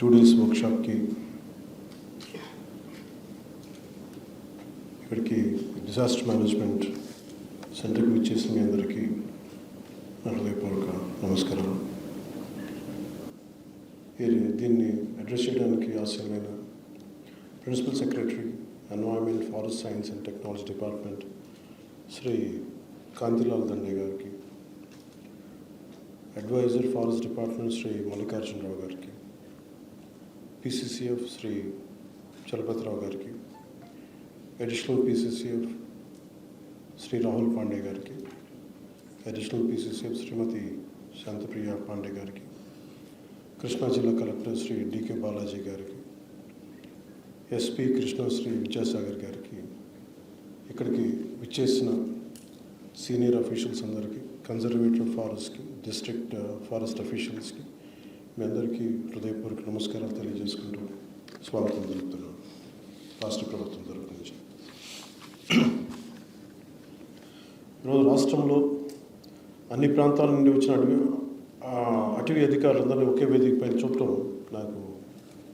Two days వర్క్షాప్కి ఇక్కడికి disaster management సెంటర్కి విచ్చేసిన మీ అందరికీ నా హృదయపూర్వక నమస్కారాలు ఈ- దీన్ని అడ్రస్ చేయడానికి ఆశయమైన principal secretary environment forest science and technology department Shri Kantilal Dande గారికి advisor forest department Shri Mallikarjuna Rao గారికి పిసిసిఎఫ్ శ్రీ చలపతిరావు గారికి అడిషనల్ పిసిసిఎఫ్ శ్రీ రాహుల్ పాండే గారికి అడిషనల్ పిసిసిఎఫ్ శ్రీమతి శాంతప్రియ పాండే గారికి కృష్ణా జిల్లా కలెక్టర్ శ్రీ డికే బాలాజీ గారికి ఎస్పి కృష్ణశ్రీ విద్యాసాగర్ గారికి ఇక్కడికి విచ్చేసిన సీనియర్ అఫీషియల్స్ అందరికీ కన్జర్వేటివ్ ఫారెస్ట్కి డిస్ట్రిక్ట్ ఫారెస్ట్ అఫీషియల్స్కి మీ అందరికీ హృదయపూర్వక నమస్కారాలు తెలియజేసుకుంటూ స్వాగతం జరుపుతున్నాను రాష్ట్ర ప్రభుత్వం తరపు నుంచి. ఈరోజు రాష్ట్రంలో అన్ని ప్రాంతాల నుండి వచ్చిన అటవీ ఆ, అటవీ అధికారులందరినీ ఒకే వేదిక పైన చూడటం నాకు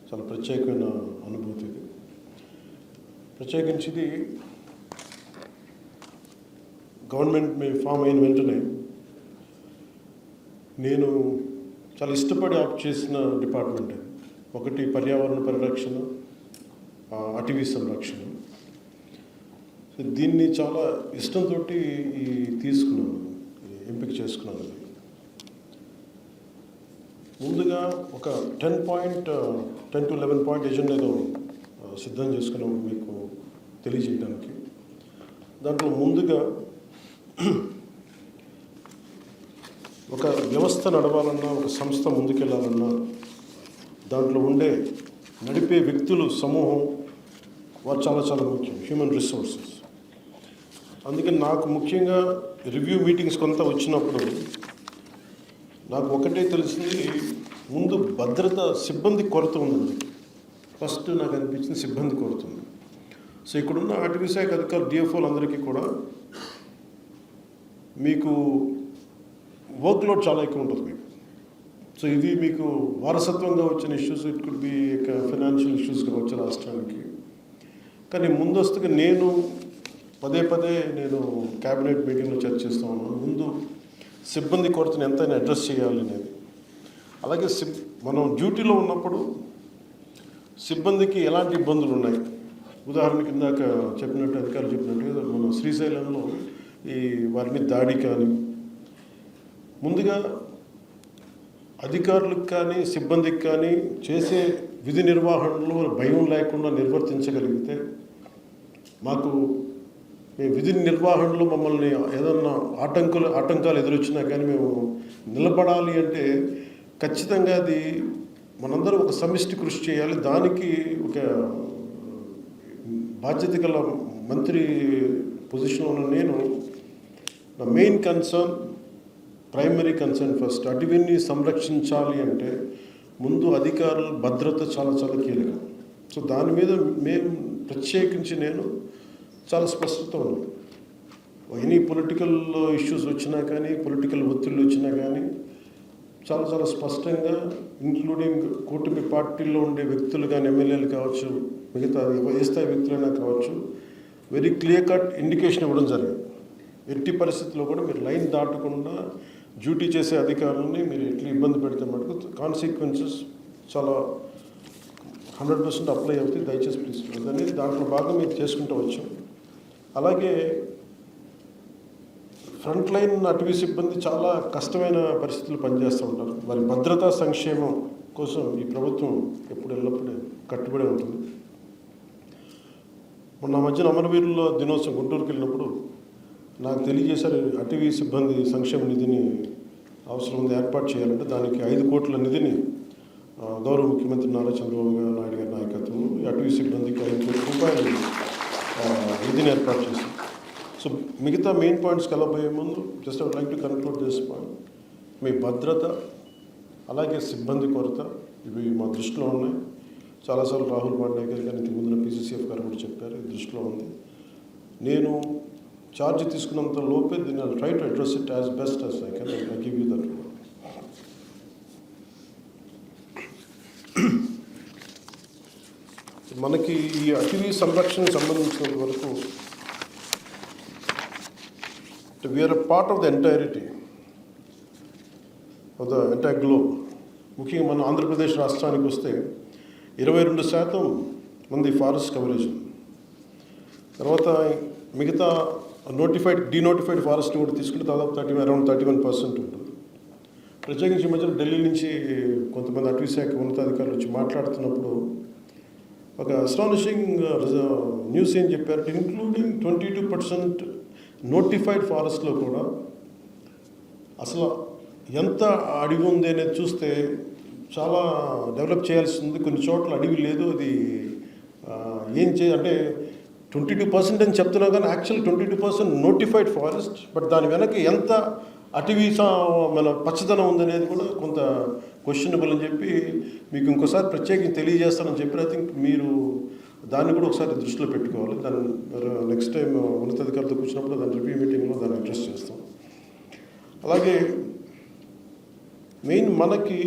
చాలా ప్రత్యేకమైన అనుభూతి ఇది. ప్రత్యేకించి ఇది గవర్నమెంట్ మీ ఫామ్ అయిన వెంటనే నేను చాలా ఇష్టపడి ఆప్ చేసిన డిపార్ట్మెంట్ ఒకటి పర్యావరణ పరిరక్షణ అటవీ సంరక్షణ. దీన్ని చాలా ఇష్టంతో ఈ తీసుకున్నాను ఈ ఎంపిక చేసుకున్నాను ముందుగా ఒక ten point ten to eleven point agenda ఏదో సిద్ధం చేసుకున్నాము మీకు తెలియజేయడానికి. దాంట్లో ముందుగా ఒక వ్యవస్థ నడవాలన్నా ఒక సంస్థ ముందుకెళ్ళాలన్నా దాంట్లో ఉండే నడిపే వ్యక్తులు సమూహం వారు చాలా చాలా ముఖ్యం హ్యూమన్ రిసోర్సెస్ అందుకని నాకు ముఖ్యంగా రివ్యూ మీటింగ్స్ కొంత వచ్చినప్పుడు నాకు ఒకటే తెలిసింది ముందు భద్రత సిబ్బంది కొరత ఉందండి ఫస్ట్ నాకు అనిపించింది సిబ్బంది కొరత ఉంది సో ఇక్కడున్న అటవీ శాఖ అధికారులు డిఎఫ్ఓలు అందరికీ కూడా మీకు వర్క్ లోడ్ చాలా ఎక్కువ ఉంటుంది మీకు. సో ఇది మీకు వారసత్వంగా వచ్చిన issues it could be financial issues కావచ్చు రాష్ట్రానికి. కానీ ముందస్తుగా నేను పదే పదే నేను క్యాబినెట్ మీటింగ్లో చర్చిస్తూ ఉన్నాను. ముందు సిబ్బంది కొరతను ఎంతైనా అడ్రస్ చేయాలి అనేది. అలాగే సిబ్ మనం డ్యూటీలో ఉన్నప్పుడు సిబ్బందికి ఎలాంటి ఇబ్బందులు ఉన్నాయి? ఉదాహరణ ఇందాక చెప్పినట్టు అధికారులు చెప్పినట్టు మన శ్రీశైలంలో ఈ వారి మీద దాడి కానీ ముందుగా అధికారులకు కానీ సిబ్బందికి కానీ చేసే విధి నిర్వహణలో భయం లేకుండా నిర్వర్తించగలిగితే మాకు మేము విధి నిర్వహణలో మమ్మల్ని ఏదన్నా ఆటంకులు ఆటంకాలు ఎదురొచ్చినా కానీ మేము నిలబడాలి అంటే ఖచ్చితంగా అది మనందరం ఒక సమిష్టి కృషి చేయాలి. దానికి ఒక బాధ్యత గల మంత్రి పొజిషన్లో ఉన్న నేను నా main concern primary concern first అటవీని సంరక్షించాలి అంటే ముందు అధికారుల భద్రత చాలా చాలా కీలకం. సో దాని మీద మేము ప్రత్యేకించి నేను చాలా స్పష్టత ఉన్నాను ఎనీ పొలిటికల్ ఇష్యూస్ వచ్చినా కానీ పొలిటికల్ ఒత్తిళ్ళు వచ్చినా కానీ చాలా చాలా స్పష్టంగా ఇంక్లూడింగ్ కూటమి పార్టీల్లో ఉండే వ్యక్తులు కానీ ఎమ్మెల్యేలు కావచ్చు మిగతా ఏ స్థాయి వ్యక్తులైనా కావచ్చు వెరీ క్లియర్ కట్ ఇండికేషన్ ఇవ్వడం జరిగింది. ఎట్టి పరిస్థితుల్లో కూడా మీరు లైన్ దాటకుండా డ్యూటీ చేసే అధికారులని మీరు ఎట్లా ఇబ్బంది పెడితే మటుకు కాన్సిక్వెన్సెస్ చాలా హండ్రెడ్ పర్సెంట్ అప్లై అవుతాయి. దయచేసి ప్లీజ్ అనేది దాంట్లో బాగా మీరు చేసుకుంటూ వచ్చాం. అలాగే ఫ్రంట్ లైన్ అటవీ సిబ్బంది చాలా కష్టమైన పరిస్థితులు పనిచేస్తూ ఉంటారు. వారి భద్రతా సంక్షేమం కోసం ఈ ప్రభుత్వం ఎప్పుడు ఎల్లప్పుడూ కట్టుబడి ఉంటుంది. మొన్న మధ్యన అమరవీరుల దినోత్సవం గుంటూరుకి వెళ్ళినప్పుడు నాకు తెలియజేశారు అటవీ సిబ్బంది సంక్షేమ నిధిని అవసరం ఉంది ఏర్పాటు చేయాలంటే దానికి ఐదు కోట్ల నిధిని గౌరవ ముఖ్యమంత్రి నారా చంద్రబాబు నాయుడు గారి నాయకత్వంలో ఈ అటవీ సిబ్బందికి ఐదు కోట్ల రూపాయలు నిధిని ఏర్పాటు చేశారు. సో మిగతా మెయిన్ పాయింట్స్కి వెళ్ళబోయే ముందు just I like to conclude this point మీ భద్రత అలాగే సిబ్బంది కొరత ఇవి మా దృష్టిలో ఉన్నాయి. చాలాసార్లు రాహుల్ పాండే గారు కానీ ఇంతకు ముందున పీసీసీఎఫ్ గారు కూడా చెప్పారు ఇది దృష్టిలో ఉంది. నేను ఛార్జ్ తీసుకున్నంత లోపే దీన్ని try to address it as best as I can I give you that మనకి ఈ అటవీ సంరక్షణకు సంబంధించినంత వరకు we're a part of the entirety of the entire globe ముఖ్యంగా మన ఆంధ్రప్రదేశ్ రాష్ట్రానికి వస్తే ఇరవై రెండు శాతం మంది ఫారెస్ట్ కవరేజ్ ఉంది. తర్వాత మిగతా నోటిఫైడ్ డీనోటిఫైడ్ ఫారెస్ట్ కూడా తీసుకుంటే దాదాపు thirty around thirty one percent ఉంటుంది. ప్రత్యేకించి ఈ ఢిల్లీ నుంచి కొంతమంది అటవీ శాఖ ఉన్నతాధికారులు వచ్చి మాట్లాడుతున్నప్పుడు ఒక అస్టానిషింగ్ న్యూస్ uh, uh, ఏం చెప్పారు? Including twenty two percent notified ఫారెస్ట్లో కూడా అసలు ఎంత అడవి ఉంది అనేది చూస్తే చాలా డెవలప్ చేయాల్సి ఉంది. కొన్ని చోట్ల అడవి లేదు అది uh, ఏం చే అంటే ట్వంటీ టూ పర్సెంట్ అని చెప్తున్నా కానీ actual twenty two percent notified forest but దాని వెనక ఎంత అటవీ మన పచ్చదనం ఉందనేది కూడా కొంత క్వశ్చనబుల్ అని చెప్పి మీకు ఇంకోసారి ప్రత్యేకించి తెలియజేస్తానని చెప్పి ఐ థింక్ మీరు దాన్ని కూడా ఒకసారి దృష్టిలో పెట్టుకోవాలి. దాన్ని నెక్స్ట్ టైం ఉన్నతాధికారులతో కూర్చున్నప్పుడు దాని రివ్యూ మీటింగ్లో దాన్ని అడ్రస్ చేస్తాం. అలాగే మెయిన్ మనకి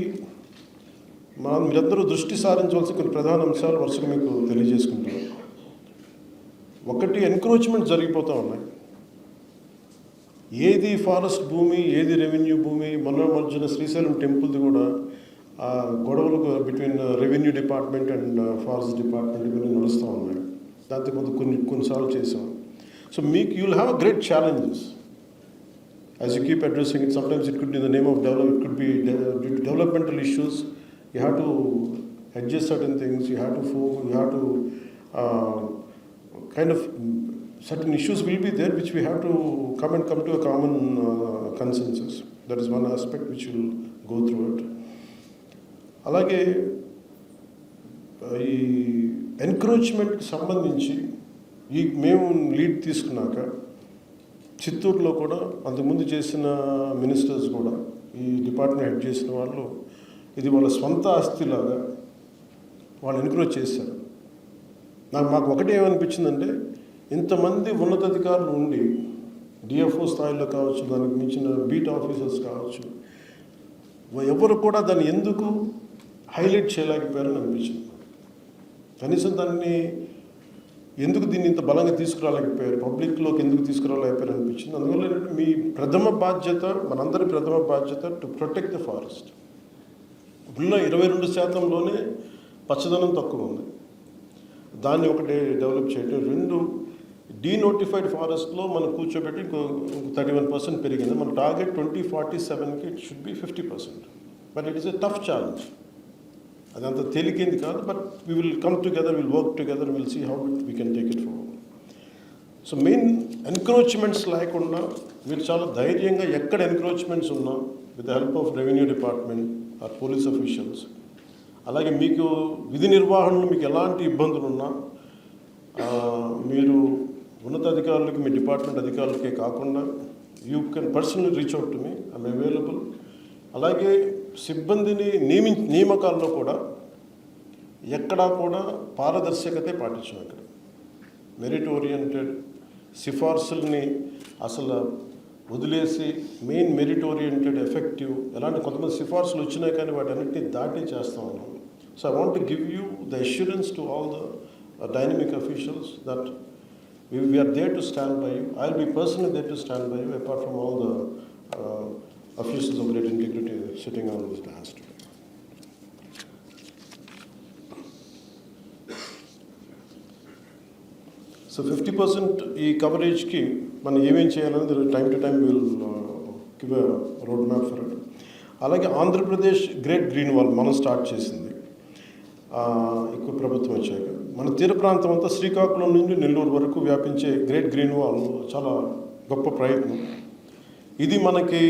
మనం మీరందరూ దృష్టి సారించవలసిన కొన్ని ప్రధాన అంశాలు వరుసగా మీకు తెలియజేసుకుంటున్నాం. ఒకటి ఎన్క్రోచ్మెంట్ జరిగిపోతూ ఉన్నాయి. ఏది ఫారెస్ట్ భూమి ఏది రెవెన్యూ భూమి మల్లమల్జున శ్రీశైలం టెంపుల్ది కూడా ఆ గొడవలకు between revenue department and forest department ఇవన్నీ నడుస్తూ ఉన్నాయి. దాంతో కొంత కొన్ని కొన్నిసార్లు చేసాం సో మీకు you'll have a great challenges as you keep addressing it sometimes it could be the name of develop it could be due to developmental issues you have to adjust certain things you have to for you have to kind of certain issues will be there which we have to come and come to a common uh, consensus. That is one aspect which will go through it. అలాగే ఈ ఎన్క్రోచ్మెంట్కి సంబంధించి ఈ మేము lead తీసుకున్నాక చిత్తూరులో కూడా అంతకుముందు చేసిన మినిస్టర్స్ కూడా ఈ డిపార్ట్మెంట్ హెడ్ చేసిన వాళ్ళు ఇది వాళ్ళ సొంత ఆస్తిలాగా వాళ్ళు ఎన్క్రోచ్ చేశారు నాకు మాకు ఒకటి ఏమనిపించిందంటే ఇంతమంది ఉన్నతాధికారులు ఉండి డిఎఫ్ఓ స్థాయిలో కావచ్చు దానికి మించిన బీట్ ఆఫీసర్స్ కావచ్చు ఎవరు కూడా దాన్ని ఎందుకు హైలైట్ చేయలేకపోయారని అనిపించింది. కనీసం దాన్ని ఎందుకు దీన్ని ఇంత బలంగా తీసుకురాలేకపోయారు పబ్లిక్లోకి ఎందుకు తీసుకురాలేకపోయారు అనిపించింది. అందువల్ల మీ ప్రథమ బాధ్యత మనందరి ప్రథమ బాధ్యత టు ప్రొటెక్ట్ ద ఫారెస్ట్ ఉన్న ఇరవై రెండు శాతంలోనే పచ్చదనం తక్కువ ఉంది. దాన్ని ఒకటి డెవలప్ చేయడం రెండు డీనోటిఫైడ్ ఫారెస్ట్లో మనం కూర్చోబెట్టి ఇంకో థర్టీ వన్ పర్సెంట్ పెరిగింది. మన టార్గెట్ ట్వంటీ ఫార్టీ సెవెన్కి it should be fifty percent but it is a tough challenge అదంత తేలికేంది కాదు but we will come together will work together will see how we can take it forward so main encroachments లేకుండా మీరు చాలా ధైర్యంగా ఎక్కడ encroachments ఉన్నా with the help of revenue department or police officials అలాగే మీకు విధి నిర్వహణలో మీకు ఎలాంటి ఇబ్బందులు ఉన్నా మీరు ఉన్నతాధికారులకి మీ డిపార్ట్మెంట్ అధికారులకే కాకుండా you can personal reach out to me I'm available అలాగే సిబ్బందిని నియమి నియామకాల్లో కూడా ఎక్కడా కూడా పారదర్శకతే పాటించాం ఇక్కడ. మెరిట్ ఓరియంటెడ్ సిఫార్సుల్ని అసలు వదిలేసి మెయిన్ మెరిట్ ఓరియంటెడ్ ఎఫెక్టివ్ ఎలాంటి కొంతమంది సిఫార్సులు వచ్చినాయి కానీ వాటి అన్నింటినీ దాటి చేస్తా ఉన్నాం. so I want give you the assurance to all the dynamic officials that we are there to stand by you I will be personally there to stand by you apart from all the officials of great integrity sitting on this dance today so fifty percent ఈ కవరేజ్కి మనం ఏమేం చేయాలనేది time to time will give road map for it అలాగే Andhra Pradesh great green wall మనం start చేసింది ఆ, ఎక్కువ ప్రభుత్వం వచ్చాక. మన తీర ప్రాంతం అంతా శ్రీకాకుళం నుండి నెల్లూరు వరకు వ్యాపించే గ్రేట్ గ్రీన్ వాల్ చాలా గొప్ప ప్రయత్నం. ఇది మనకి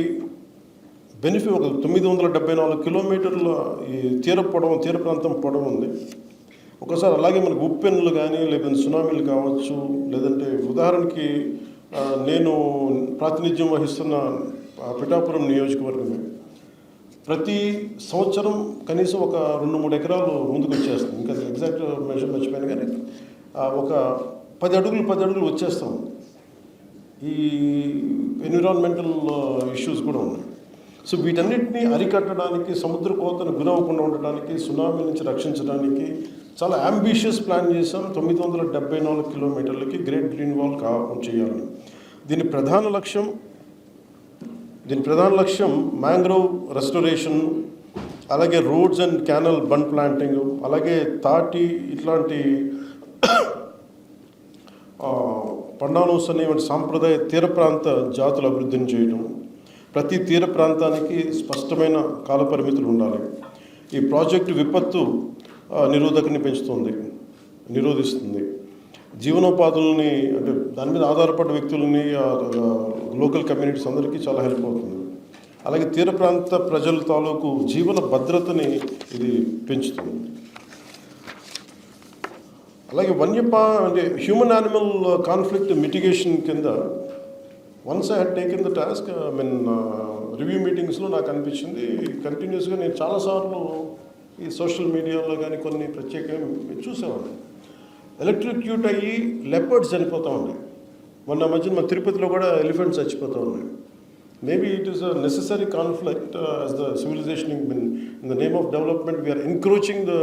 బెనిఫిట్ ఒక తొమ్మిది వందల డెబ్బై నాలుగు కిలోమీటర్ల ఈ తీర పొడవు తీర ప్రాంతం పొడవు ఉంది. ఒకసారి అలాగే మనకు ఉప్పెన్నులు కానీ లేదంటే సునామీలు కావచ్చు లేదంటే ఉదాహరణకి నేను ప్రాతినిధ్యం వహిస్తున్న పిఠాపురం నియోజకవర్గమే. ప్రతి సంవత్సరం కనీసం ఒక రెండు మూడు ఎకరాలు ముందుకు వచ్చేస్తుంది. ఇంకా ఎగ్జాక్ట్ మెజర్ మర్చిపోయాను కానీ ఒక పది అడుగులు పది అడుగులు వచ్చేస్తాం. ఈ ఎన్విరాన్మెంటల్ ఇష్యూస్ కూడా ఉన్నాయి. సో వీటన్నిటిని అరికట్టడానికి సముద్ర కోతను గురవ్వకుండా ఉండడానికి సునామీ నుంచి రక్షించడానికి చాలా అంబిషియస్ ప్లాన్ చేసాం తొమ్మిది వందల డెబ్బై నాలుగు కిలోమీటర్లకి గ్రేట్ గ్రీన్ వాల్ కా చేయాలని. దీని ప్రధాన లక్ష్యం దీని ప్రధాన లక్ష్యం మ్యాంగ్రోవ్ రెస్టోరేషన్ అలాగే roads and canal bund planting అలాగే తాటి ఇట్లాంటి పండానోస్ అనేటువంటి సాంప్రదాయ తీర ప్రాంత జాతుల అభివృద్ధిని చేయడం. ప్రతి తీర ప్రాంతానికి స్పష్టమైన కాలపరిమితులు ఉండాలి. ఈ ప్రాజెక్టు విపత్తు నిరోధకని పెంచుతుంది నిరోధిస్తుంది. జీవనోపాధులని అంటే దాని మీద ఆధారపడ్డ వ్యక్తులని లోకల్ కమ్యూనిటీస్ అందరికీ చాలా హెల్ప్ అవుతుంది. అలాగే తీర ప్రాంత ప్రజల తాలూకు జీవన భద్రతని ఇది పెంచుతుంది. అలాగే వన్యపా అంటే హ్యూమన్ యానిమల్ కాన్ఫ్లిక్ట్ మిటిగేషన్ కింద once I had taken the task I mean review మీటింగ్స్లో నాకు అనిపించింది కంటిన్యూస్గా నేను చాలాసార్లు ఈ సోషల్ మీడియాలో కానీ కొన్ని ప్రత్యేకంగా చూసేవాడిని. ఎలక్ట్రిక్యూట్ అయ్యి లెపర్డ్స్ చనిపోతూ ఉన్నాయి. మొన్న మధ్యన మన తిరుపతిలో కూడా ఎలిఫెంట్స్ చచ్చిపోతూ ఉన్నాయి. Maybe it is a necessary conflict as the civilization in in the name of development we're encroaching the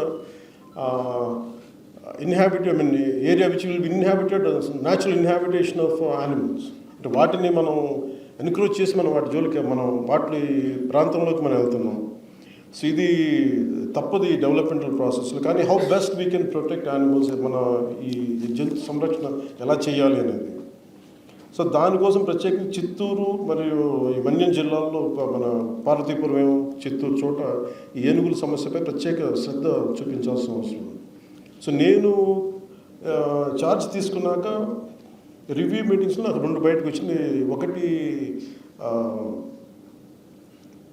inhabit I mean area which will be inhabited natural inhabitation of animals అంటే వాటిని మనం encroach చేసి మనం వాటి జోలికి మనం వాటి ప్రాంతంలోకి మనం వెళ్తున్నాం. సో ఇది తప్పది డెవలప్మెంటల్ ప్రాసెస్లో కానీ how best we can protect animals మన ఈ జంతు సంరక్షణ ఎలా చేయాలి అనేది. సో దానికోసం ప్రత్యేకంగా చిత్తూరు మరియు ఈ మన్యం జిల్లాల్లో ఒక మన పార్వతీపురం చిత్తూరు చోట ఈ ఏనుగుల సమస్యపై ప్రత్యేక శ్రద్ధ చూపించాల్సిన అవసరం సో నేను ఛార్జ్ తీసుకున్నాక రివ్యూ మీటింగ్స్లో నాకు రెండు బయటకు వచ్చింది ఒకటి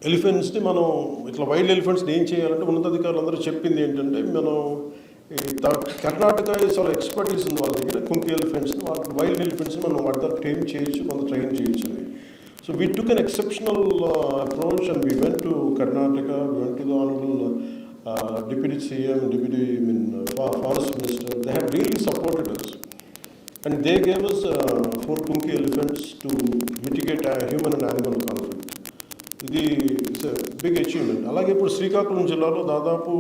ఎలిఫెంట్స్ని మనం ఇట్లా వైల్డ్ ఎలిఫెంట్స్ని ఏం చేయాలంటే ఉన్నతాధికారులు అందరూ చెప్పింది ఏంటంటే మనం ఈ త- కర్ణాటక చాలా ఎక్స్పర్టీస్ ఉంది వాళ్ళ దగ్గర కుంకి ఎలిఫెంట్స్ని వాళ్ళకి వైల్డ్ ఎలిఫెంట్స్ని మనం వాటి దగ్గర ట్రైన్ చేయొచ్చు కొంత ట్రైన్ చేయొచ్చు అని. So we took an exceptional approach and we went to Karnataka we went to the honourable deputy CM deputy mean forest minister they have really supported us and they gave us four kunki elephants to mitigate human and animal conflict ఇది big achievement అలాగే ఇప్పుడు శ్రీకాకుళం జిల్లాలో దాదాపు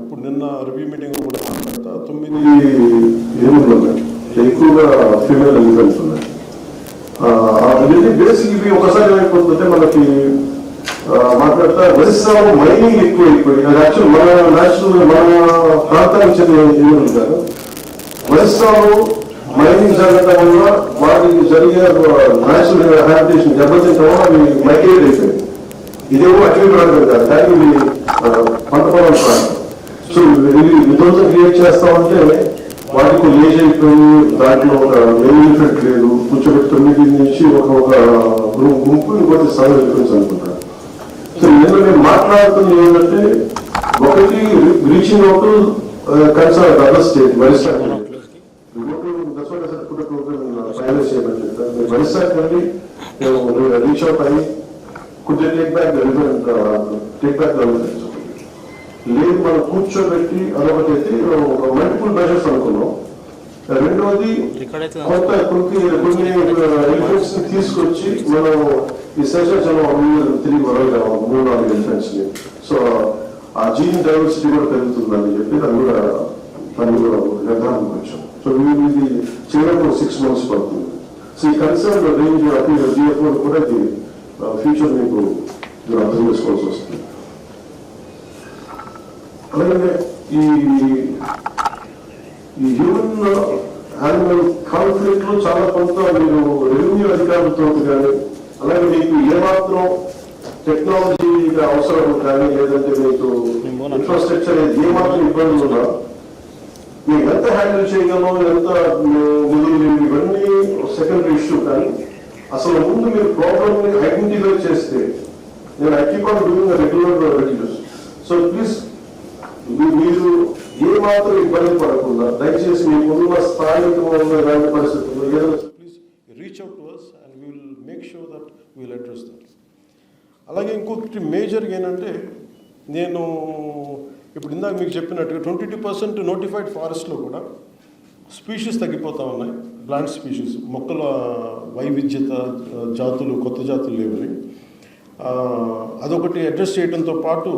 ఇప్పుడు నిన్న review meeting కూడా మాట్లాడతా తొమ్మిది ఎక్కువగా ఫీమేల్ ఎలిఫెంట్స్ ఉన్నాయి. అనేది బేసిక్ ఇవి ఒకసారి ఏమైపోతుందంటే మనకి మాట్లాడతా ఒరిస్సా మైనింగ్ ఎక్కువ అయిపోయింది. అది యాక్చువల్ మన నేషనల్ మన ప్రాంతానికి చెందిన ఏనుగులు కాదు ఒరిస్సాలో మైనింగ్ జరగడం వల్ల వాటికి జరిగే నేచురల్ హ్యాబిటేషన్ దెబ్బతింటం వల్ల అవి మైగ్రేట్ అయిపోయింది ఇదేమో అటవీ ప్రాంతం కాదు కానీ ఇవి పంట పొలం ప్రాంతం. సో ఇవి విధ్వంసం క్రియేట్ చేస్తామంటే వాటికి ఏజ్ అయిపోయి దాంట్లో ఒక మెయిన్ ఎఫెక్ట్ లేదు. కూర్చోబెట్టి తొమ్మిది నుంచి ఒక ఒక గు- గుంపు ఇంకోటి సగం ఎలిఫెంట్స్ అనుకుంటారు సో ఇందులో మాట్లాడుతుంది ఏంటంటే ఒకటి reaching out concern other state Orissa Orissa వెళ్ళి రీచ్ అవుట్ అయ్యి కొద్ది టేక్ బ్యాక్ టేక్ బ్యాక్ లేదు మనం కూర్చోబెట్టి అదొకటి అయితే ఒక మల్టిపుల్ మెజర్స్ అనుకున్నాం. రెండవది కొత్త కొన్ని కొన్ని ఎలిఫెంట్స్ తీసుకొచ్చి మనం ఈ శేషాచలం తిరిగి వరగలేము మూడు నాలుగు ఎలిఫెంట్స్ని. సో ఆ జీన్ డైవర్సిటీ కూడా పెరుగుతుందని చెప్పి దాన్ని కూడా దాన్ని కూడా నిర్ధారణ వచ్చాం సో ఇది చేయడం సిక్స్ మంత్స్ పడుతుంది. సో ఈ కన్సర్న్ రేంజ్ జిఎఫ్ కూడా ఇది ఫ్యూచర్ మీకు మీరు అర్థం చేసుకోవాల్సి వస్తుంది. అలాగే ఈ ఈ హ్యూమన్ యానిమల్ కాన్ఫ్లిక్ట్లో చాలా కొంత మీరు రెవెన్యూ అధికారులతో కానీ అలాగే మీకు ఏమాత్రం టెక్నాలజీ అవసరం కానీ లేదంటే మీకు ఇన్ఫ్రాస్ట్రక్చర్ ఏమాత్రం ఇబ్బందులు ఉన్నా మీరు ఎంత హ్యాండిల్ చేయగలం ఎంత నిధులు ఇవన్నీ సెకండరీ ఇష్యూ కానీ అసలు ముందు మీరు ప్రాబ్లమ్ని ఐడెంటిఫై చేస్తే నేను I keep on doing regular reduce so please మీరు ఏ మాత్రం ఇబ్బంది పడకుండా దయచేసి మీకున్న స్థానికమైన ఇలాంటి పరిస్థితుల్లో ఏదైనా please reach out to us and we will make sure that we will address that అలాగే ఇంకొకటి మేజర్గా ఏంటంటే నేను ఇప్పుడు ఇందాక మీకు చెప్పినట్టుగా ట్వంటీ టూ పర్సెంట్ నోటిఫైడ్ ఫారెస్ట్లో కూడా స్పీషీస్ తగ్గిపోతూ ఉన్నాయి. ప్లాంట్ స్పీషీస్ మొక్కల వైవిధ్యత జాతులు కొత్త జాతులు లేవని. అదొకటి అడ్రస్ చేయడంతో పాటు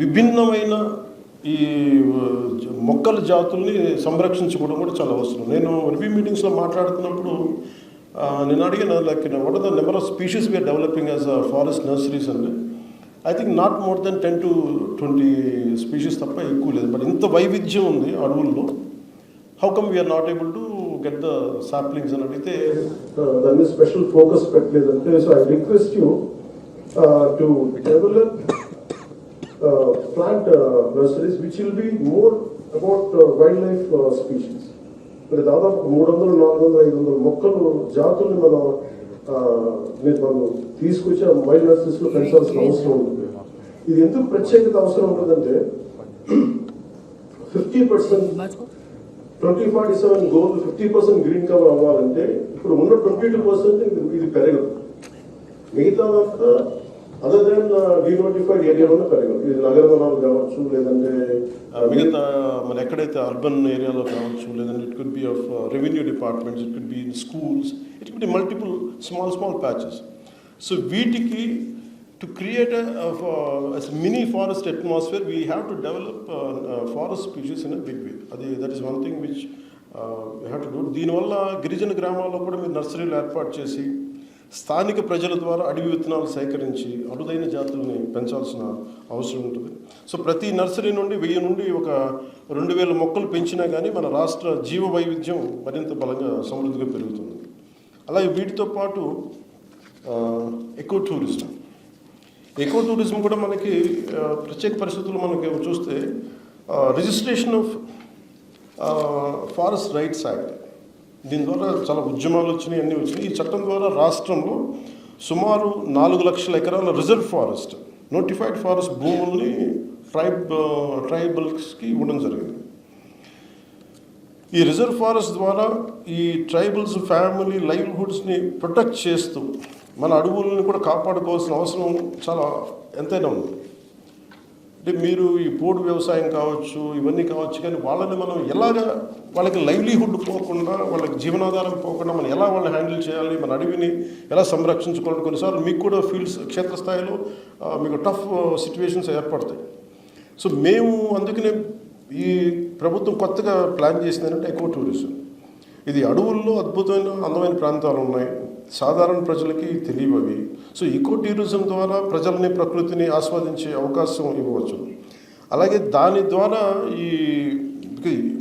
విభిన్నమైన ఈ మొక్కల జాతుల్ని సంరక్షించుకోవడం కూడా చాలా అవసరం. నేను రివ్యూ మీటింగ్స్లో మాట్లాడుతున్నప్పుడు నేను అడిగిన like what are the number of species we're developing as forest nurseries అండి? I think not more than ten to twenty species తప్ప ఎక్కువ లేదు. బట్ ఇంత వైవిధ్యం ఉంది అడవుల్లో how come we're not able to get the saplings అని అడిగితే దాన్ని special focus పెట్టలేదంటే so I request you to develop plant nurseries which will be more about wildlife species మరి దాదాపు మూడు వందలు నాలుగు వందలు ఐదు వందల మొక్కలు జాతుల్ని మనం uh, మీరు మనం తీసుకొచ్చి ఆ వైల్డ్ నర్సరీస్లో పెంచాల్సిన అవసరం ఉంది. ఇది ఎందుకు ప్రత్యేకత అవసరం ఉంటుందంటే fifty percent twenty forty seven goal fifty percent green cover అవ్వాలంటే ఇప్పుడు ఉన్న ట్వంటీ టూ పర్సెంట్ ఇది పెరగదు. మిగతాదంతా అదర్ దెన్ డీనోటిఫైడ్ ఏరియాలోనే పెరగదు. ఇది నగర కావచ్చు లేదంటే uh, మిగతా మన ఎక్కడైతే అర్బన్ ఏరియాలో కావచ్చు లేదంటే it could be of revenue departments it could be in schools it could be multiple small small patches so వీటికి to create mini forest have to develop to develop forest species in a big way అది is one one thing which we have to do. దీనివల్ల గిరిజన గ్రామాల్లో కూడా మీరు నర్సరీలు ఏర్పాటు చేసి స్థానిక ప్రజల ద్వారా అడవి విత్తనాలు సేకరించి అరుదైన జాతుల్ని పెంచాల్సిన అవసరం ఉంటుంది. సో ప్రతి నర్సరీ నుండి వెయ్యి నుండి ఒక రెండు వేల మొక్కలు పెంచినా కానీ మన రాష్ట్ర జీవ వైవిధ్యం మరింత బలంగా సమృద్ధిగా పెరుగుతుంది. అలాగే వీటితో పాటు ఎక్కువ టూరిజం. ఎకో టూరిజం కూడా మనకి ప్రత్యేక పరిస్థితుల్లో మనకి చూస్తే registration of forest rights act దీని ద్వారా చాలా ఉద్యమాలు వచ్చినాయి అన్నీ వచ్చినాయి. ఈ చట్టం ద్వారా రాష్ట్రంలో సుమారు నాలుగు లక్షల ఎకరాల రిజర్వ్ ఫారెస్ట్ నోటిఫైడ్ ఫారెస్ట్ భూముల్ని ట్రైబ్ ట్రైబల్స్కి ఇవ్వడం జరిగింది. ఈ రిజర్వ్ ఫారెస్ట్ ద్వారా ఈ ట్రైబల్స్ ఫ్యామిలీ లైవ్లీహుడ్స్ని ప్రొటెక్ట్ చేస్తూ మన అడవులను కూడా కాపాడుకోవాల్సిన అవసరం చాలా ఎంతైనా ఉంది. అంటే మీరు ఈ పోడు వ్యవసాయం కావచ్చు ఇవన్నీ కావచ్చు కానీ వాళ్ళని మనం ఎలాగ వాళ్ళకి లైవ్లీహుడ్ పోకుండా వాళ్ళకి జీవనాధారం పోకుండా మనం ఎలా వాళ్ళని హ్యాండిల్ చేయాలి మన అడవిని ఎలా సంరక్షించుకోవాలి కొన్నిసార్లు మీకు కూడా ఫీల్డ్స్ క్షేత్రస్థాయిలో మీకు టఫ్ సిచ్యువేషన్స్ ఏర్పడతాయి. సో మేము అందుకనే ఈ ప్రభుత్వం కొత్తగా ప్లాన్ చేసింది ఏంటంటే ఎకో టూరిజం. ఇది అడవుల్లో అద్భుతమైన అందమైన ప్రాంతాలు ఉన్నాయి. సాధారణ ప్రజలకి తెలియవవి సో ఈకో టూరిజం ద్వారా ప్రజల్ని ప్రకృతిని ఆస్వాదించే అవకాశం ఇవ్వవచ్చు అలాగే దాని ద్వారా ఈ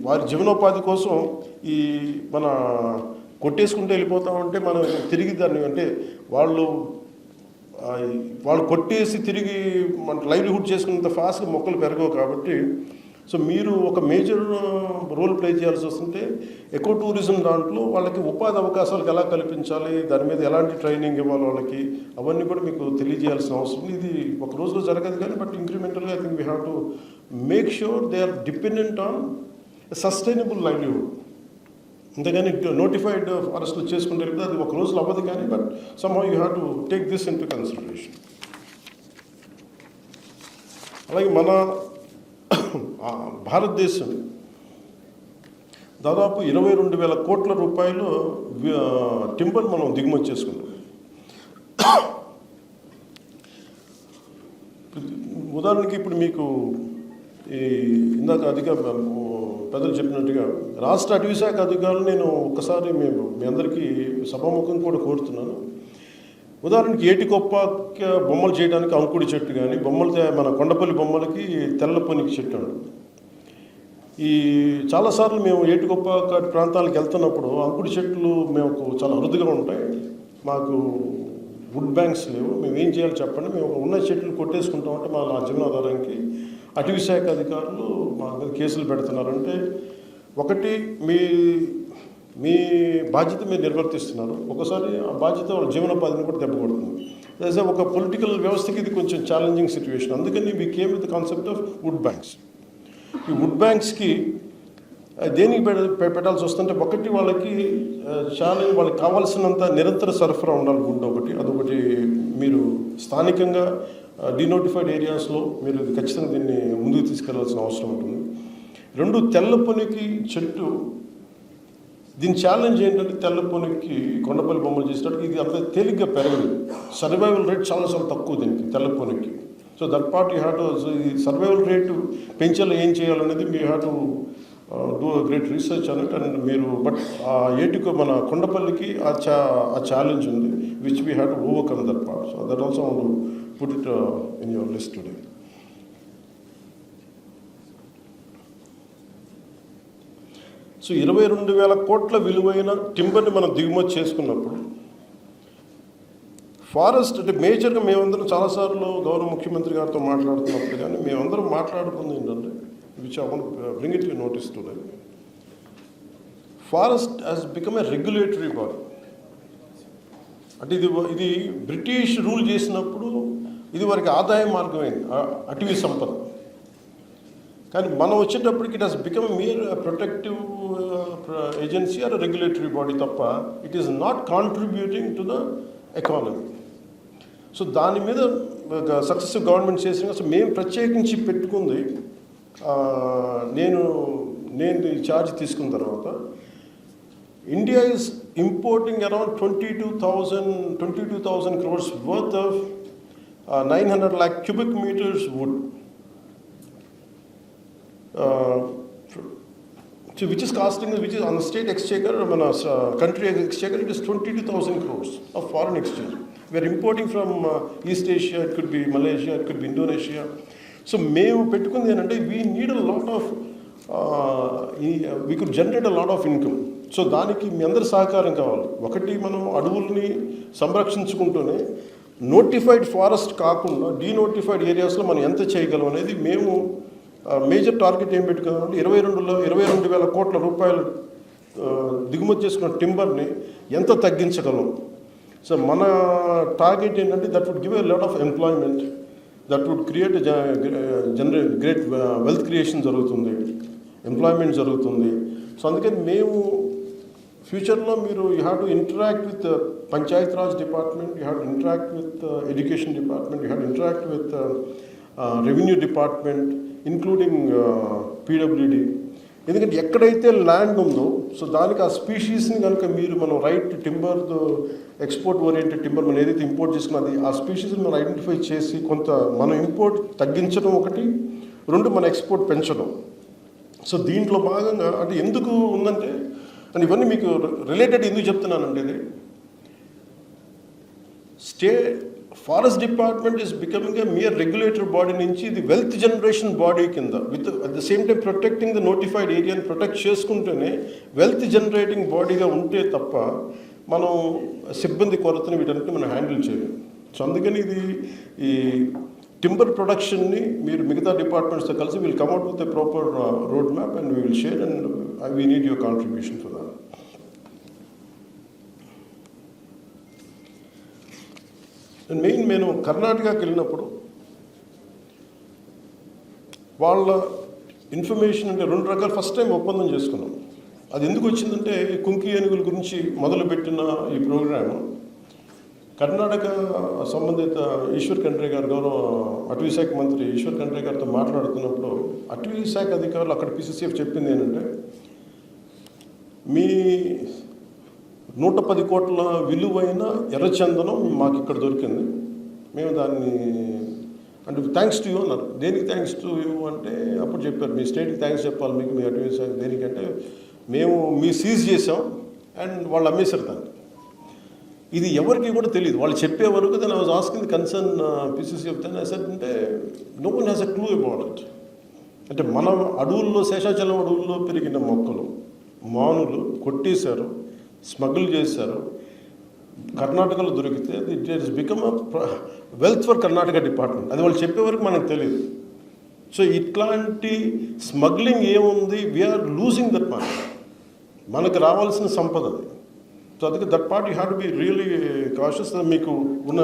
వారి జీవనోపాధి కోసం ఈ మన కొట్టేసుకుంటూ వెళ్ళిపోతామంటే మనం తిరిగి దాన్ని అంటే వాళ్ళు వాళ్ళు కొట్టేసి తిరిగి మన లైవ్లీహుడ్ చేసుకున్నంత ఫాస్ట్గా మొక్కలు పెరగవు కాబట్టి సో మీరు ఒక మేజర్ రోల్ ప్లే చేయాల్సి వస్తుంటే ఎకో టూరిజం దాంట్లో వాళ్ళకి ఉపాధి అవకాశాలకు ఎలా కల్పించాలి దాని మీద ఎలాంటి ట్రైనింగ్ ఇవ్వాలి వాళ్ళకి అవన్నీ కూడా మీకు తెలియజేయాల్సిన అవసరం ఉంది. ఇది ఒక రోజులో జరగదు కానీ but ఇంక్రిమెంటల్గా I think we have to make sure they are dependent on sustainable livelihood అంతేగాని నోటిఫైడ్ ఫారెస్ట్లు చేసుకుంటే అది ఒక రోజులో అవ్వదు కానీ but some you have to take this into consideration అలాగే మన భారతదేశం దాదాపు ఇరవై రెండు వేల కోట్ల రూపాయలు టింబర్ మనం దిగుమతి చేసుకున్నాం. ఉదాహరణకి ఇప్పుడు మీకు ఈ ఇందాక అధిక పెద్దలు చెప్పినట్టుగా రాష్ట్ర అటవీ శాఖ అధికారులు నేను ఒక్కసారి మేము మీ అందరికీ సభాముఖం కూడా కోరుతున్నాను. ఉదాహరణకి ఏటికొప్ప బొమ్మలు చేయడానికి అంకుడి చెట్టు కానీ బొమ్మలు మన కొండపల్లి బొమ్మలకి తెల్ల పొనికి చెట్టు అండి. ఈ చాలాసార్లు మేము ఏటికొప్ప ప్రాంతాలకు వెళ్తున్నప్పుడు అంకుడి చెట్లు మేము చాలా అరుదుగా ఉంటాయి. మాకు వుడ్ బ్యాంక్స్ లేవు. మేము ఏం చేయాలి చెప్పండి. మేము ఉన్న చెట్లు కొట్టేసుకుంటామంటే మా నా జీవనాధారానికి అటవీ శాఖ అధికారులు మా మీద కేసులు పెడుతున్నారంటే ఒకటి మీ మీ బాధ్యత మీరు నిర్వర్తిస్తున్నారు. ఒకసారి ఆ బాధ్యత వాళ్ళ జీవనోపాధిని కూడా దెబ్బకొడుతుంది. యాజ్ ఒక పొలిటికల్ వ్యవస్థకి ఇది కొంచెం ఛాలెంజింగ్ సిచ్యువేషన్ అందుకని we came with concept of wood banks ఈ వుడ్ బ్యాంక్స్కి దేనికి పెడ- పె- పెట్టాల్సి వస్తుంటే ఒకటి వాళ్ళకి చాలా వాళ్ళకి కావాల్సినంత నిరంతర సరఫరా ఉండాలి వుడ్ ఒకటి. అదొకటి మీరు స్థానికంగా డినోటిఫైడ్ ఏరియాస్లో మీరు ఖచ్చితంగా దీన్ని ముందుకు తీసుకెళ్ళాల్సిన అవసరం ఉంటుంది. రెండు తెల్ల పొనికి చెట్టు దీని ఛాలెంజ్ ఏంటంటే తెల్లపూనికి కొండపల్లి బొమ్మలు చేసినట్టు ఇది అంత తేలిగ్గా పెరగదు. సర్వైవల్ రేట్ చాలా చాలా తక్కువ దీనికి తెల్లపూనికి. So that part you have to ఈ సర్వైవల్ రేటు పెంచేలా ఏం చేయాలనేది మీ have to do great research అన్నట్టు అండ్ మీరు బట్ ఆ ఏటికో మన కొండపల్లికి ఆ చా ఆ ఛాలెంజ్ ఉంది which we have to overcome that part so that also put it in your list today so ఇరవై రెండు వేల కోట్ల విలువైన టింబర్ని మనం దిగుమతి చేసుకున్నప్పుడు ఫారెస్ట్ అంటే మేజర్గా మేమందరం చాలాసార్లు గౌరవ ముఖ్యమంత్రి గారితో మాట్లాడుతున్నప్పుడు కానీ మేమందరం మాట్లాడుకుంది ఏంటంటే which I bring it you notice today forest has become a regulatory body అంటే ఇది ఇది బ్రిటిష్ రూల్ చేసినప్పుడు ఇది వారికి ఆదాయ మార్గమైంది అయింది అటవీ సంపద. కానీ మనం వచ్చేటప్పటికి it has become mere protective agency or regulatory body తప్ప it is not contributing to the economy so దాని మీద సక్సెసివ్ గవర్నమెంట్ చేసిన సో మేము ప్రత్యేకించి పెట్టుకుంది నేను నేను ఈ ఛార్జ్ తీసుకున్న తర్వాత India is importing around twenty two thousand twenty two thousand crores worth of nine hundred lakh cubic metres wood so which is costing which is on state exchequer మన country exchequer it is twenty two thousand crores of foreign exchange we're importing from East Asia it could be Malaysia it could be Indonesia so మేము పెట్టుకుంది ఏంటంటే we need a lot of we could generate a lot of income so దానికి మీ అందరి సహకారం కావాలి. ఒకటి మనం అడవుల్ని సంరక్షించుకుంటూనే నోటిఫైడ్ ఫారెస్ట్ కాకుండా డీనోటిఫైడ్ ఏరియాస్లో మనం ఎంత చేయగలం అనేది మేము మేజర్ టార్గెట్ ఏం పెట్టుకున్నామంటే ఇరవై రెండులో ఇరవై రెండు వేల కోట్ల రూపాయలు దిగుమతి చేసుకున్న టింబర్ని ఎంత తగ్గించగలం? సో మన టార్గెట్ ఏంటంటే that would give a lot of employment that would create జనరే great wealth creation జరుగుతుంది ఎంప్లాయ్మెంట్ జరుగుతుంది. సో అందుకని మేము ఫ్యూచర్లో మీరు you have to interact with panchayat raj department you have to interact with education department you have interact with revenue department including PWD uh, ఎందుకంటే ఎక్కడైతే land ఉందో so దానికి ఆ స్పీషీస్ని కనుక మీరు మనం right timber export oriented timber మనం ఏదైతే ఇంపోర్ట్ చేసుకున్నది ఆ స్పీషీస్ని మనం ఐడెంటిఫై చేసి కొంత మనం ఇంపోర్ట్ తగ్గించడం ఒకటి రెండు మన ఎక్స్పోర్ట్ పెంచడం. సో దీంట్లో భాగంగా అంటే ఎందుకు ఉందంటే అండ్ ఇవన్నీ మీకు రిలేటెడ్ ఎందుకు చెప్తున్నానంటే ఇది state forest department is becoming a mere regulator body నుంచి ఇది వెల్త్ జనరేషన్ బాడీ కింద with at the same time protecting the notified ఏరియాని ప్రొటెక్ట్ చేసుకుంటేనే వెల్త్ జనరేటింగ్ బాడీగా ఉంటే తప్ప మనం సిబ్బంది కొరతని వీటన్నిటి మనం హ్యాండిల్ చేయలేము సో అందుకని ఇది ఈ టింబర్ ప్రొడక్షన్ని మీరు మిగతా డిపార్ట్మెంట్స్తో కలిసి will come out with a proper road map and we will share and we need your contribution for that నేను మెయిన్ నేను కర్ణాటకకి వెళ్ళినప్పుడు వాళ్ళ ఇన్ఫర్మేషన్ అంటే రెండు రకాల ఫస్ట్ టైం ఒప్పందం చేసుకున్నాం. అది ఎందుకు వచ్చిందంటే ఈ కుంకి ఏనుగుల గురించి మొదలుపెట్టిన ఈ ప్రోగ్రామ్ కర్ణాటక సంబంధిత ఈశ్వర్ ఖండ్రే గారు గౌరవ అటవీ శాఖ మంత్రి ఈశ్వర్ ఖండ్రే గారితో మాట్లాడుతున్నప్పుడు అటవీ శాఖ అధికారులు అక్కడ పిసిసిఎఫ్ చెప్పింది ఏంటంటే మీ నూట పది కోట్ల విలువైన ఎర్రచందనం మాకు ఇక్కడ దొరికింది. మేము దాన్ని అంటే థ్యాంక్స్ టు యూ అన్నారు. దేనికి థ్యాంక్స్ టు యూ అంటే అప్పుడు చెప్పారు. మీ స్టేట్కి థ్యాంక్స్ చెప్పాలి మీకు మీ అడ్వైస్ దేనికంటే మేము మీ సీజ్ చేసాం అండ్ వాళ్ళు అమ్మేశారు దాన్ని. ఇది ఎవరికి కూడా తెలియదు. వాళ్ళు చెప్పే వరకు దాని వాజ్ ఆస్కింగ్ కన్సర్న్ పీసీసీ చెప్తాను అంటే no one has a clue about it అంటే మన అడవుల్లో శేషాచలం అడవుల్లో పెరిగిన మొక్కలు మానులు కొట్టేశారు. స్మగుల్ చేశారు. కర్ణాటకలో దొరికితే it is become wealth for Karnataka department అది వాళ్ళు చెప్పే వరకు మనకు తెలియదు. సో ఇట్లాంటి స్మగ్లింగ్ ఏముంది? వీఆర్ లూజింగ్ దట్ మనీ మనకు రావాల్సిన సంపద అది. సో అందుకే that part you have to be really cautious మీకు ఉన్న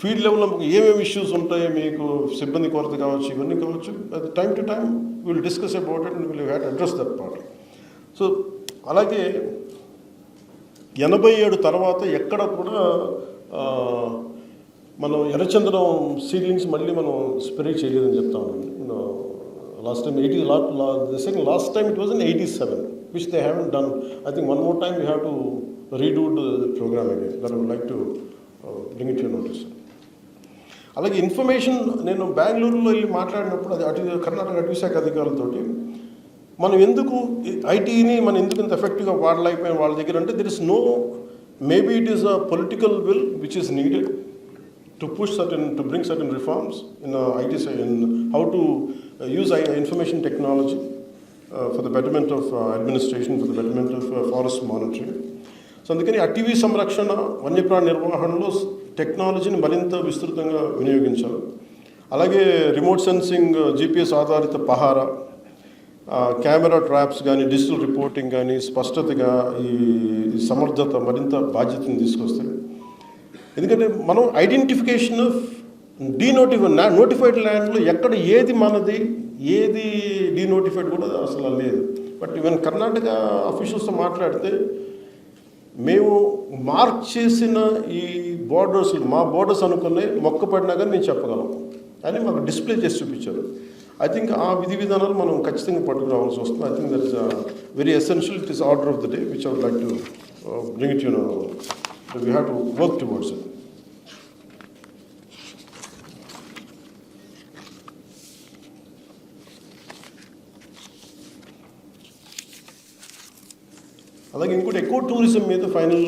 ఫీల్డ్ లెవెల్లో మీకు ఏమేమి ఇష్యూస్ ఉంటాయో మీకు సిబ్బంది కొరత కావచ్చు ఇవన్నీ కావచ్చు అది time to time will discuss about it and will had address that part so అలాగే ఎనభై ఏడు తర్వాత ఎక్కడ కూడా మనం ఎర్రచంద్రం సీడ్లింగ్స్ మళ్ళీ మనం స్ప్రే చేయలేదని చెప్తా ఉన్నాను last time eighty second last time it was in eighty seven which they have done I think one more time you have to redo the programme again that would like to bring it you notice అలాగే information నేను బెంగళూరులో వెళ్ళి మాట్లాడినప్పుడు అది అటు కర్ణాటక అటవీ శాఖ అధికారులతోటి మనం ఎందుకు ఐటీని మనం ఎందుకు ఇంత ఎఫెక్టివ్గా వాడలేకపోయిన వాళ్ళ దగ్గర అంటే there is no maybe it is a political will which is needed to push certain to bring certain reforms in IT in how to use I information technology for the betterment of administration for the betterment of forest monitoring so అందుకని అటవీ సంరక్షణ వన్యప్రాణ నిర్వహణలో టెక్నాలజీని మరింత విస్తృతంగా వినియోగించాలి. అలాగే remote sensing GPS ఆధారిత పహారా కెమెరా ట్రాప్స్ కానీ డిజిటల్ రిపోర్టింగ్ కానీ స్పష్టతగా ఈ సమర్థత మరింత బాధ్యతను తీసుకొస్తాయి. ఎందుకంటే మనం ఐడెంటిఫికేషన్ డీనోటిఫై నోటిఫైడ్ ల్యాండ్లో ఎక్కడ ఏది మనది ఏది డీనోటిఫైడ్ కూడా అసలు లేదు. బట్ ఈవెన్ కర్ణాటక అఫీషియల్స్తో మాట్లాడితే మేము మార్క్ చేసిన ఈ బోర్డర్స్ మా బోర్డర్స్ అనుకునే మొక్క పడినా కానీ మేము చెప్పగలం. అని మాకు డిస్ప్లే చేసి చూపించారు. ఐ థింక్ ఆ విధి విధానాలు మనం ఖచ్చితంగా పట్టుకురావాల్సి వస్తుంది I think that is very essential it is order of the day which I would like to bring it you know we have to work towards it అలాగే ఇంకోటి ఎక్కువ టూరిజం మీద final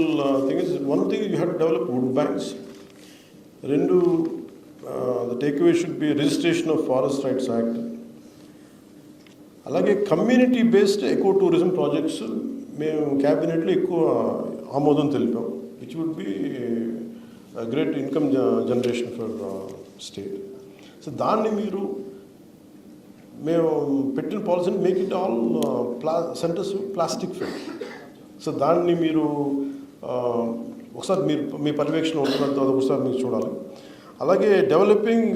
thing is one thing you have to develop wood banks రెండు the takeaway should be registration of forest rights act అలాగే community based eco tourism projects మేము క్యాబినెట్లో ఎక్కువ ఆమోదం తెలిపాం which would be great income generation for state so దాన్ని మీరు మేము పెట్టిన పాలసీని మేక్ ఇట్ ఆల్ ప్లా సెంటర్స్ ప్లాస్టిక్ ఫ్రీ సో దాన్ని మీరు uh, ఒకసారి మీరు మీ పర్యవేక్షణ ఉంటుంది అది ఒకసారి మీరు చూడాలి. అలాగే developing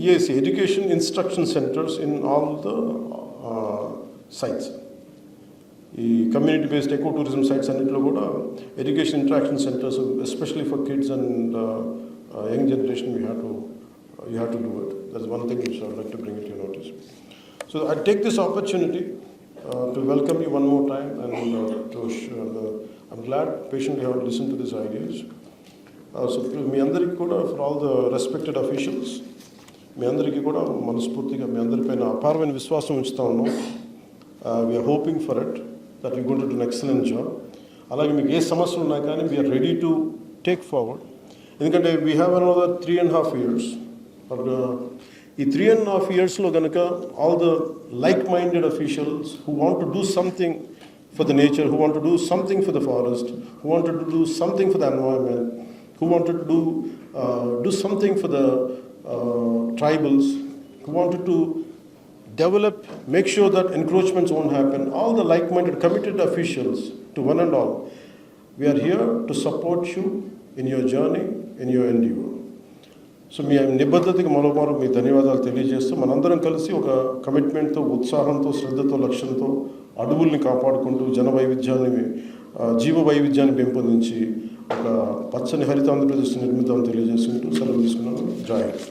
EAC education instruction centres in all the sites ఈ community based eco tourism sites అన్నింటిలో కూడా education interaction centres especially for kids and young generation you have to you have to do it that is one thing which I like to bring it you notice so I take this opportunity to welcome you one more time and to I'm glad patiently have listen to this ideas so మీ అందరికీ కూడా for all the respected officials మీ అందరికీ కూడా మనస్ఫూర్తిగా మీ అందరిపైన అపారమైన విశ్వాసం ఉంచుతా ఉన్నాం. We are hoping for it that you gone to excellent job అలాగే మీకు ఏ సమస్యలు ఉన్నా కానీ we are ready to take forward ఎందుకంటే we have another three and half years ఈ త్రీ అండ్ హాఫ్ ఇయర్స్లో కనుక all the like minded officials who want to do something for the nature who want to do something for the forest who wanted to do something for the environment, who wanted to do, uh, do something for the uh, tribals, who wanted to develop, make sure that encroachments won't happen, all the like-minded committed officials to one and all, we are here to support you in your journey, in your endeavor. So మీ నిబద్ధతకి మరోమారు మీ ధన్యవాదాలు తెలియజేస్తూ మనందరం కలిసి ఒక కమిట్మెంట్తో ఉత్సాహంతో శ్రద్ధతో లక్ష్యంతో అడవుల్ని కాపాడుకుంటూ జన వైవిధ్యాన్ని జీవ వైవిధ్యాన్ని పెంపొందించి ఒక పచ్చని హరిత ఆంధ్రప్రదేశ్ నిర్మితం తెలియజేసుకుంటూ సెలవు తీసుకున్నాను. జాయింట్